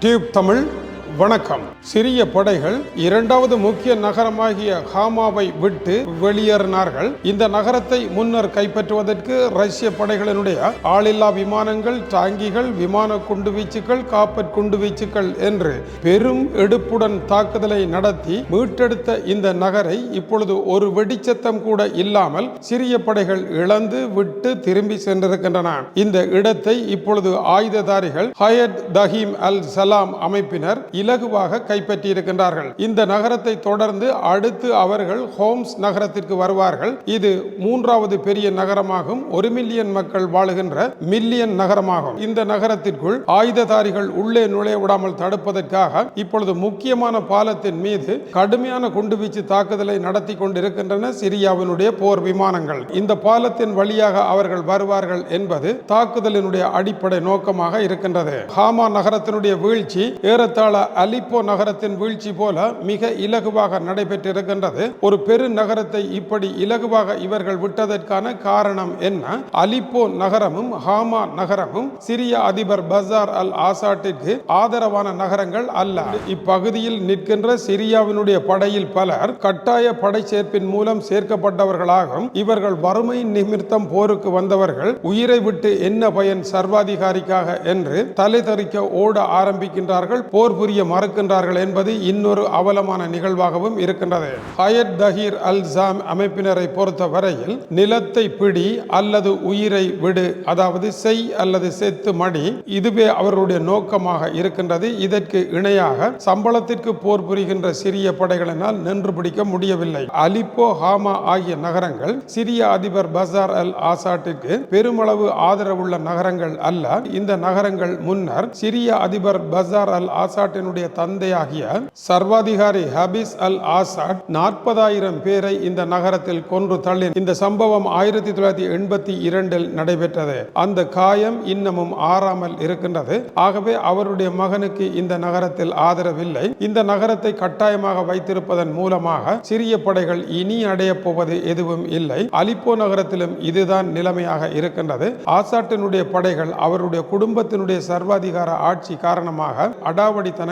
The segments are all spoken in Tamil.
டியூப் தமிழ் வணக்கம். சிறிய படைகள் இரண்டாவது முக்கிய நகரமாகிய ஹாமாவை விட்டு வெளியேறினார்கள். இந்த நகரத்தை முன்னர் கைப்பற்றுவதற்கு ரஷ்ய படைகளினுடைய ஆளில்லா விமானங்கள் டாங்கிகள் விமான குண்டுவீச்சுகள் காப்பற் குண்டுவீச்சுகள் என்று பெரும் எடுப்புடன் தாக்குதலை நடத்தி மீட்டெடுத்த இந்த நகரை இப்பொழுது ஒரு வெடிச்சத்தம் கூட இல்லாமல் சிறிய படைகள் இழந்து விட்டு திரும்பி சென்றிருக்கின்றன. இந்த இடத்தை இப்பொழுது ஆயுததாரிகள் ஹயத் தஹீம் அல் சலாம் அமைப்பினர் இலகுவாக கைப்பற்றியிருக்கின்றார்கள். இந்த நகரத்தை தொடர்ந்து அடுத்து அவர்கள் ஹோம்ஸ் நகரத்திற்கு வருவார்கள். இது மூன்றாவது பெரிய நகரமாகும். ஒரு மில்லியன் மக்கள் வாழுகின்ற மில்லியன் நகரமாகும். இந்த நகரத்திற்குள் ஆயுததாரிகள் உள்ளே நுழைய விடாமல் தடுப்பதற்காக இப்பொழுது முக்கியமான பாலத்தின் மீது கடுமையான குண்டுவீச்சு தாக்குதலை நடத்தி கொண்டிருக்கின்றன சிரியாவினுடைய போர் விமானங்கள். இந்த பாலத்தின் வழியாக அவர்கள் வருவார்கள் என்பது தாக்குதலினுடைய அடிப்படை நோக்கமாக இருக்கின்றது. ஹாமா நகரத்தினுடைய வீழ்ச்சி ஏறத்தாழ அலிப்போ நகரத்தின் வீழ்ச்சி போல மிக இலகுவாக நடைபெற்றிருக்கின்றது. ஒரு பெரு நகரத்தை இப்படி இலகுவாக இவர்கள் விட்டதற்கான காரணம் என்ன? அலிப்போ நகரமும் ஹாமா நகரமும் சிரிய அதிபர் பசார் அல் ஆசாட்டிற்கு ஆதரவான நகரங்கள் அல்ல. இப்பகுதியில் நிற்கின்ற சிரியாவினுடைய படையில் பலர் கட்டாய படை சேர்ப்பின் மூலம் சேர்க்கப்பட்டவர்களாகும் இவர்கள் வறுமை நிமித்தம் போருக்கு வந்தவர்கள் உயிரை விட்டு என்ன பயன் சர்வாதிகாரிக்காக என்று தலை தெறிக்க ஓட ஆரம்பிக்கின்றார்கள். போர் புரிய மறுக்கின்றார்கள் என்பது இன்னொரு அவலமான நிகழ்வாகவும் இருக்கின்றது. ஹயத் தஹீர் அல் ஜாம் அமைப்பினரை பொறுத்த வரையில் நிலத்தை பிடி அல்லது உயிரை விடு அதாவது செய் அல்லது செத்து மடி இதுவே அவருடைய நோக்கமாக இருக்கின்றது. இதற்கு இணையாக சம்பளத்திற்கு போர் புரிகின்ற சிறிய படைகளினால் நின்று பிடிக்க முடியவில்லை. அலிப்போ ஹாமா ஆகிய நகரங்கள் சிரிய அதிபர் பசார் அல் ஆசாட்டிற்கு பெருமளவு ஆதரவுள்ள நகரங்கள் அல்ல. இந்த நகரங்கள் முன்னர் சிரிய அதிபர் பசார் அல் ஆசாட்டினுடைய தந்தையாகிய சர்வாதிகாரி ஹபிஸ் அல் ஆசாட் நாற்பதாயிரம் பேரை இந்த நகரத்தில் கொன்று தள்ளி இந்த சம்பவம் ஆயிரத்தி தொள்ளாயிரத்தி எண்பத்தி இரண்டில் நடைபெற்றது. அந்த காயம் இன்னமும் ஆறாமல் இருக்கின்றது. ஆகவே அவருடைய மகனுக்கு இந்த நகரத்தில் ஆதரவில்லை. இந்த நகரத்தை கட்டாயமாக வைத்திருப்பதன் மூலமாக சிறிய படைகள் இனி அடைய போவது எதுவும் இல்லை. அலிப்போ நகரத்திலும் இதுதான் நிலைமையாக இருக்கின்றது. ஆசாட்டினுடைய படைகள் அவருடைய குடும்பத்தினுடைய சர்வாதிகார ஆட்சி காரணமாக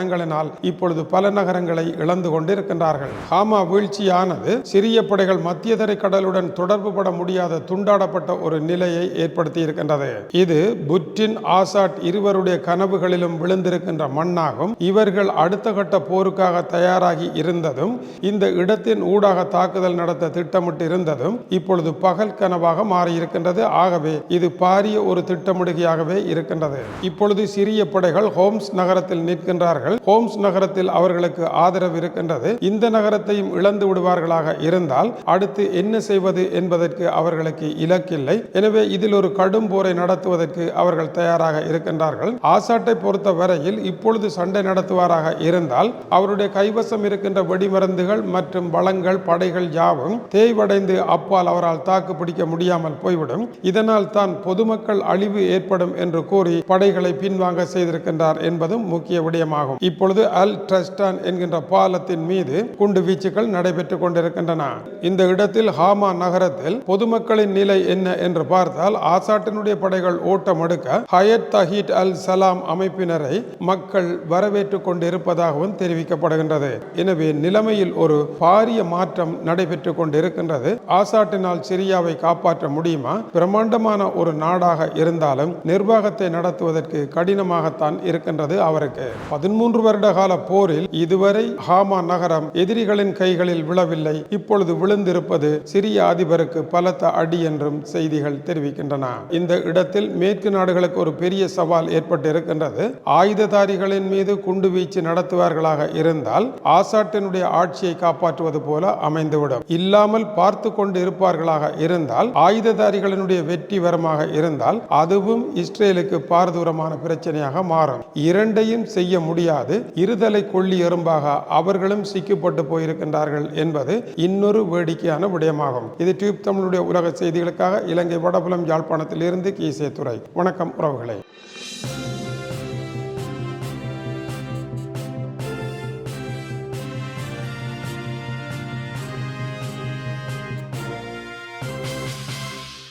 அடாவடித்தனங்களினால் இப்பொழுது பல நகரங்களை இழந்து கொண்டிருக்கின்றார்கள். ஹாமா வீழ்ச்சியானது சிறிய படைகள் மத்திய கடலுடன் தொடர்பு பட முடியாத துண்டாடப்பட்ட ஒரு நிலையை ஏற்படுத்தி இருக்கின்றது இது புட்டின் ஆசாட் இருவருடைய கனவுகளிலும் விழுந்திருக்கின்ற மண்ணாகும். இவர்கள் அடுத்த கட்ட போருக்காக தயாராகி இருந்ததும் இந்த இடத்தின் ஊடாக தாக்குதல் நடத்த திட்டமிட்டு இருந்ததும் இப்பொழுது பகல் கனவாக மாறியிருக்கின்றது. ஆகவே இது பாரிய ஒரு திட்டமிடுகையாகவே இருக்கின்றது. இப்பொழுது சிறிய படைகள் ஹோம்ஸ் நகரத்தில் நிற்கின்றார்கள். ஹோம்ஸ் நகரத்தில் அவர்களுக்கு ஆதரவு இருக்கின்றது. இந்த நகரத்தையும் இழந்து விடுவார்களாக இருந்தால் அடுத்து என்ன செய்வது என்பதற்கு அவர்களுக்கு இலக்கில்லை. எனவே இதில் ஒரு கடும் போரை நடத்துவதற்கு அவர்கள் தயாராக இருக்கின்றார்கள். ஆசாட்டை பொறுத்த வரையில் இப்பொழுது சண்டை நடத்துவாராக இருந்தால் அவருடைய கைவசம் இருக்கின்ற வெடிமருந்துகள் மற்றும் வளங்கள் படைகள் யாவும் தேய்வடைந்து அப்பால் அவரால் தாக்கு பிடிக்க முடியாமல் போய்விடும். இதனால் தான் பொதுமக்கள் அழிவு ஏற்படும் என்று கூறி படைகளை பின்வாங்க செய்திருக்கின்றார் என்பதும் முக்கிய விடயமாகும். இப்பொழுது அல் ட்ரஸ்டான் என்கின்ற பாலத்தின் மீது குண்டு வீச்சுகள் நடைபெற்றுக் கொண்டிருக்கின்றன. இந்த இடத்தில் ஹாமா நகரத்தில் பொதுமக்களின் நிலை என்ன என்று பார்த்தால் ஆசாட்டினுடைய படைகள் ஓட்டம் எடுக்க ஹயத் தஹீட் அல் சலாம் அமைப்பினரை மக்கள் வரவேற்றுக் கொண்டிருப்பதாகவும் தெரிவிக்கப்படுகின்றது. எனவே நிலைமையில் ஒரு பாரிய மாற்றம் நடைபெற்றுக் கொண்டிருக்கின்றது. ஆசாட்டினால் சிரியாவை காப்பாற்ற முடியுமா? பிரம்மாண்டமான ஒரு நாடாக இருந்தாலும் நிர்வாகத்தை நடத்துவதற்கு கடினமாகத்தான் இருக்கின்றது அவருக்கு. பதிமூன்று வருட கால போரில் இதுவரை ஹாமா நகரம் எதிரிகளின் கைகளில் விழவில்லை. இப்பொழுது விழுந்திருப்பது சிரிய அதிபருக்கு பலத்த அடி என்றும் செய்திகள் தெரிவிக்கின்றன. இந்த இடத்தில் மேற்கு நாடுகளுக்கு ஒரு பெரிய சவால் ஏற்பட்டு இருக்கின்றது ஆயுததாரிகளின் மீது குண்டு வீச்சு நடத்துவார்களாக இருந்தால் ஆசாட்டினுடைய ஆட்சியை காப்பாற்றுவது போல அமைந்துவிடும். இல்லாமல் பார்த்து கொண்டு இருப்பார்களாக இருந்தால் ஆயுததாரிகளினுடைய வெற்றி வரமாக இருந்தால் அதுவும் இஸ்ரேலுக்கு பாரதூரமான பிரச்சனையாக மாறும். இரண்டையும் செய்ய முடியாது. இருதலை கொள்ளி எறும்பாக அவர்களும் சிக்கப்பட்டு போயிருக்கின்றார்கள் என்பது இன்னொரு வேடிக்கையான விடயமாகும். இது டியூப் தமிழுடைய உலக செய்திகளுக்காக இலங்கை வடபுலம் யாழ்ப்பாணத்திலிருந்து கீசே துறை வணக்கம் உறவுகளே.